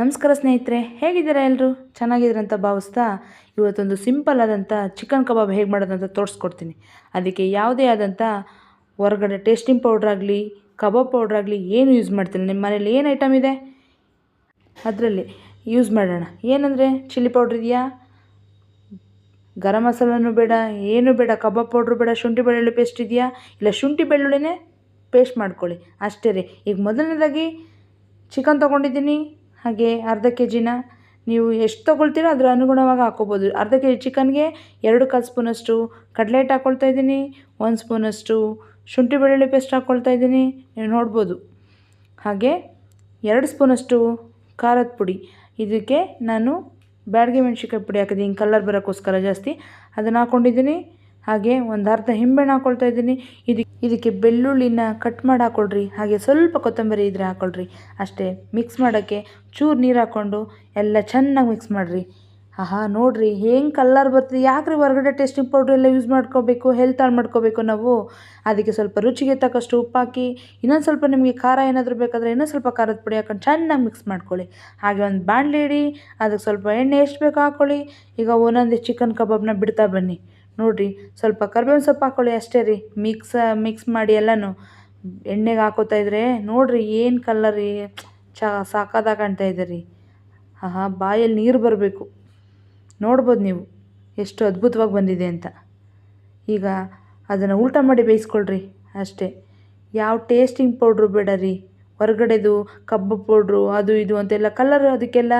ನಮಸ್ಕಾರ ಸ್ನೇಹಿತರೆ, ಹೇಗಿದ್ದೀರಾ ಎಲ್ಲರೂ ಚೆನ್ನಾಗಿದ್ದೀರಂತ ಭಾವಿಸ್ತಾ ಇವತ್ತೊಂದು ಸಿಂಪಲ್ ಆದಂಥ ಚಿಕನ್ ಕಬಾಬ್ ಹೇಗೆ ಮಾಡೋದಂತ ತೋರಿಸ್ಕೊಡ್ತೀನಿ. ಅದಕ್ಕೆ ಯಾವುದೇ ಆದಂಥ ಹೊರಗಡೆ ಟೇಸ್ಟಿಂಗ್ ಪೌಡ್ರ್ ಆಗಲಿ, ಕಬಾಬ್ ಪೌಡ್ರ್ ಆಗಲಿ ಏನು ಯೂಸ್ ಮಾಡ್ತೀನಿ? ನಿಮ್ಮ ಮನೇಲಿ ಏನು ಐಟಮ್ ಇದೆ? ಅದರಲ್ಲಿ ಯೂಸ್ ಮಾಡೋಣ. ಏನಂದರೆ, ಚಿಲ್ಲಿ ಪೌಡ್ರ್ ಇದೆಯಾ? ಗರಂ ಮಸಾಲನೂ ಬೇಡ, ಏನು ಬೇಡ, ಕಬಾಬ್ ಪೌಡ್ರು ಬೇಡ, ಶುಂಠಿ ಬೆಳ್ಳುಳ್ಳಿ ಪೇಸ್ಟ್ ಇದೆಯಾ? ಇಲ್ಲ, ಶುಂಠಿ ಬೆಳ್ಳುಳ್ಳಿನೇ ಪೇಸ್ಟ್ ಮಾಡ್ಕೊಳ್ಳಿ. ಅಷ್ಟೇ ರೀ. ಈಗ ಮೊದಲನೇದಾಗಿ ಚಿಕನ್ ತೊಗೊಂಡಿದ್ದೀನಿ. ಹಾಗೆ ಅರ್ಧ ಕೆ ಜಿನ ನೀವು ಎಷ್ಟು ತೊಗೊಳ್ತೀರೋ ಅದರ ಅನುಗುಣವಾಗಿ ಹಾಕ್ಕೋಬೋದು ಅರ್ಧ ಕೆ ಜಿ ಚಿಕನ್ಗೆ ಎರಡು ಕಾಲು ಸ್ಪೂನಷ್ಟು ಕಡಲೆ ಹಿಟ್ಟು ಹಾಕ್ಕೊಳ್ತಾ ಇದ್ದೀನಿ, ಒಂದು ಸ್ಪೂನಷ್ಟು ಶುಂಠಿ ಬೆಳ್ಳುಳ್ಳಿ ಪೇಸ್ಟ್ ಹಾಕ್ಕೊಳ್ತಾ ಇದ್ದೀನಿ, ನೀವು ನೋಡ್ಬೋದು. ಹಾಗೆ ಎರಡು ಸ್ಪೂನಷ್ಟು ಖಾರದ ಪುಡಿ. ಇದಕ್ಕೆ ನಾನು ಬ್ಯಾಡಗೆ ಮೆಣ್ಸಿನ್ಕಾಯಿ ಪುಡಿ ಹಾಕಿದ್ದೀನಿ, ಕಲರ್ ಬರೋಕ್ಕೋಸ್ಕರ ಜಾಸ್ತಿ. ಅದನ್ನು ಹಾಕ್ಕೊಂಡಿದ್ದೀನಿ ಹಾಗೆ ಒಂದು ಅರ್ಧ ಹಿಂಬೆಹಣ್ಣು ಹಾಕ್ಕೊಳ್ತಾ ಇದ್ದೀನಿ. ಇದಕ್ಕೆ ಇದಕ್ಕೆ ಬೆಳ್ಳುಳ್ಳಿನ ಕಟ್ ಮಾಡಿ ಹಾಕ್ಕೊಳ್ರಿ ಹಾಗೆ ಸ್ವಲ್ಪ ಕೊತ್ತಂಬರಿ ಇದ್ರೆ ಹಾಕ್ಕೊಳ್ರಿ ಅಷ್ಟೇ ಮಿಕ್ಸ್ ಮಾಡೋಕ್ಕೆ ಚೂರು ನೀರು ಹಾಕ್ಕೊಂಡು ಎಲ್ಲ ಚೆನ್ನಾಗಿ ಮಿಕ್ಸ್ ಮಾಡಿರಿ. ಆಹಾ, ನೋಡಿರಿ, ಹೆಂಗೆ ಕಲ್ಲರ್ ಬರ್ತದೆ. ಯಾಕ್ರಿ ಹೊರಗಡೆ ಟೇಸ್ಟಿಂಗ್ ಪೌಡ್ರ್ ಎಲ್ಲ ಯೂಸ್ ಮಾಡ್ಕೋಬೇಕು ಹೆಲ್ತ್ ಹಾಳು ಮಾಡ್ಕೋಬೇಕು ನಾವು? ಅದಕ್ಕೆ ಸ್ವಲ್ಪ ರುಚಿಗೆ ತಕ್ಕಷ್ಟು ಉಪ್ಪು ಹಾಕಿ, ಇನ್ನೊಂದು ಸ್ವಲ್ಪ ನಿಮಗೆ ಖಾರ ಏನಾದರೂ ಬೇಕಾದರೆ ಇನ್ನೊಂದು ಸ್ವಲ್ಪ ಖಾರದ ಪುಡಿ ಹಾಕೊಂಡು ಚೆನ್ನಾಗಿ ಮಿಕ್ಸ್ ಮಾಡ್ಕೊಳ್ಳಿ. ಹಾಗೆ ಒಂದು ಬಾಣಲಿ ಇಡಿ, ಅದಕ್ಕೆ ಸ್ವಲ್ಪ ಎಣ್ಣೆ ಎಷ್ಟು ಬೇಕು ಹಾಕ್ಕೊಳ್ಳಿ ಈಗ ಒಂದೊಂದೇ ಚಿಕನ್ ಕಬಾಬ್ನ ಬಿಡ್ತಾ ಬನ್ನಿ. ನೋಡಿರಿ, ಸ್ವಲ್ಪ ಕರ್ಬೇವಿನ ಸೊಪ್ಪು ಹಾಕ್ಕೊಳ್ಳಿ ಅಷ್ಟೇ ರೀ. ಮಿಕ್ಸ್ ಮಿಕ್ಸ್ ಮಾಡಿ ಎಲ್ಲನೂ ಎಣ್ಣೆಗೆ ಹಾಕೋತಾ ಇದ್ರೆ ನೋಡಿರಿ ಏನು ಕಲ್ಲರ್ ರೀ. ಚ ಸಾಕಾದಾಗ ಕಾಣ್ತಾ ಇದೆ ರೀ. ಆಹಾ, ಬಾಯಲ್ಲಿ ನೀರು ಬರಬೇಕು. ನೋಡ್ಬೋದು ನೀವು ಎಷ್ಟು ಅದ್ಭುತವಾಗಿ ಬಂದಿದೆ ಅಂತ. ಈಗ ಅದನ್ನು ಊಟ ಮಾಡಿ ಬೇಯಿಸ್ಕೊಳ್ರಿ ಅಷ್ಟೇ. ಯಾವ ಟೇಸ್ಟಿಂಗ್ ಪೌಡ್ರು ಬೇಡ ರೀ. ಹೊರಗಡೆದು ಕಬ್ಬು ಪೌಡ್ರು, ಅದು ಇದು ಅಂತೆಲ್ಲ ಕಲರ್ ಅದಕ್ಕೆಲ್ಲ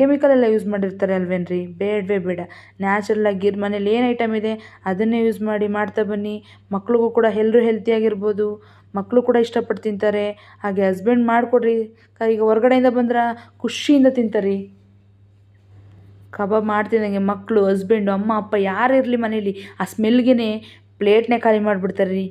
ಕೆಮಿಕಲ್ ಎಲ್ಲ ಯೂಸ್ ಮಾಡಿರ್ತಾರೆ ಅಲ್ವೇನ್ರಿ? ಬೇಡವೇ ಬೇಡ. ನ್ಯಾಚುರಲಾಗಿ ಮನೇಲಿ ಏನು ಐಟಮ್ ಇದೆ, ಅದನ್ನೇ ಯೂಸ್ ಮಾಡಿ ಮಾಡ್ತಾ ಬನ್ನಿ. ಮಕ್ಳಿಗೂ ಕೂಡ ಎಲ್ಲರೂ ಹೆಲ್ತಿಯಾಗಿರ್ಬೋದು ಮಕ್ಕಳು ಕೂಡ ಇಷ್ಟಪಟ್ಟು ತಿಂತಾರೆ. ಹಾಗೆ ಹಸ್ಬೆಂಡ್ ಮಾಡಿಕೊಡ್ರಿ. ಈಗ ಹೊರಗಡೆಯಿಂದ ಬಂದ್ರೆ ಖುಷಿಯಿಂದ ತಿಂತಾರೆ. ಕಬಾಬ್ ಮಾಡ್ತಿದ್ದಂಗೆ ಮಕ್ಕಳು ಹಸ್ಬೆಂಡು ಅಮ್ಮ, ಅಪ್ಪ ಯಾರು ಇರಲಿ ಮನೇಲಿ? ಆ ಸ್ಮೆಲ್ಗೆ ಪ್ಲೇಟ್ನೇ ಖಾಲಿ ಮಾಡಿಬಿಡ್ತಾರೆ ರೀ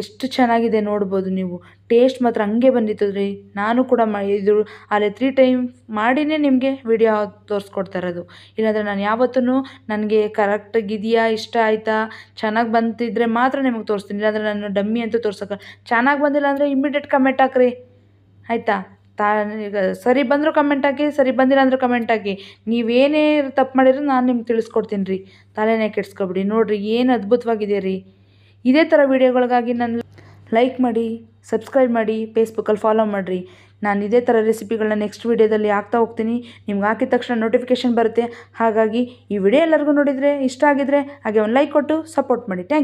ಎಷ್ಟು ಚೆನ್ನಾಗಿದೆ ನೋಡ್ಬೋದು ನೀವು. ಟೇಸ್ಟ್ ಮಾತ್ರ ಹಂಗೆ ಬಂದಿತ್ತು ರೀ ನಾನು ಕೂಡ ಮಾ, ಇದು ಅಲ್ಲೇ ತ್ರೀ ಟೈಮ್ ಮಾಡಿನೇ ನಿಮಗೆ ವಿಡಿಯೋ ತೋರಿಸ್ಕೊಡ್ತಾ ಇರೋದು. ಇಲ್ಲಾಂದರೆ ನಾನು ಯಾವತ್ತೂ ನನಗೆ ಕರೆಕ್ಟಾಗಿ ಇದೆಯಾ ಇಷ್ಟ ಆಯಿತಾ, ಚೆನ್ನಾಗಿ ಬಂತಿದ್ರೆ ಮಾತ್ರ ನಿಮಗೆ ತೋರಿಸ್ತೀನಿ. ಇಲ್ಲಾಂದರೆ ನಾನು ಡಮ್ಮಿ ಅಂತೂ ತೋರ್ಸೋಕೆ ಚೆನ್ನಾಗಿ ಬಂದಿಲ್ಲ ಅಂದರೆ ಇಮ್ಮಿಡಿಯೇಟ್ ಕಮೆಂಟ್ ಹಾಕ್ರಿ. ಆಯಿತಾ? ತಾ, ಈಗ ಸರಿ ಬಂದರೂ ಕಮೆಂಟ್ ಹಾಕಿ, ಸರಿ ಬಂದಿಲ್ಲ ಅಂದರೂ ಕಮೆಂಟ್ ಹಾಕಿ. ನೀವೇನೇ ತಪ್ಪು ಮಾಡಿದ್ರು ನಾನು ನಿಮ್ಗೆ ತಿಳಿಸ್ಕೊಡ್ತೀನಿ ರೀ. ತಲೆನೇ ಕೆಡ್ಸ್ಕೊಬಿಡಿ. ನೋಡಿರಿ, ಏನು ಅದ್ಭುತವಾಗಿದೆ ರೀ ಇದೇ ಥರ ವೀಡಿಯೋಗಳಿಗಾಗಿ ನಾನು ಲೈಕ್ ಮಾಡಿ, ಸಬ್ಸ್ಕ್ರೈಬ್ ಮಾಡಿ, ಫೇಸ್ಬುಕ್ಕಲ್ಲಿ ಫಾಲೋ ಮಾಡಿರಿ. ನಾನು ಇದೇ ಥರ ರೆಸಿಪಿಗಳನ್ನ ನೆಕ್ಸ್ಟ್ ವೀಡಿಯೋದಲ್ಲಿ ಹಾಕ್ತಾ ಹೋಗ್ತೀನಿ. ನಿಮ್ಗೆ ಹಾಕಿದ ತಕ್ಷಣ ನೋಟಿಫಿಕೇಷನ್ ಬರುತ್ತೆ. ಹಾಗಾಗಿ ಈ ವಿಡಿಯೋ ಎಲ್ಲರಿಗೂ ನೋಡಿದರೆ ಇಷ್ಟ ಆಗಿದ್ರೆ ಹಾಗೆ ಒಂದು ಲೈಕ್ ಕೊಟ್ಟು ಸಪೋರ್ಟ್ ಮಾಡಿ. ಥ್ಯಾಂಕ್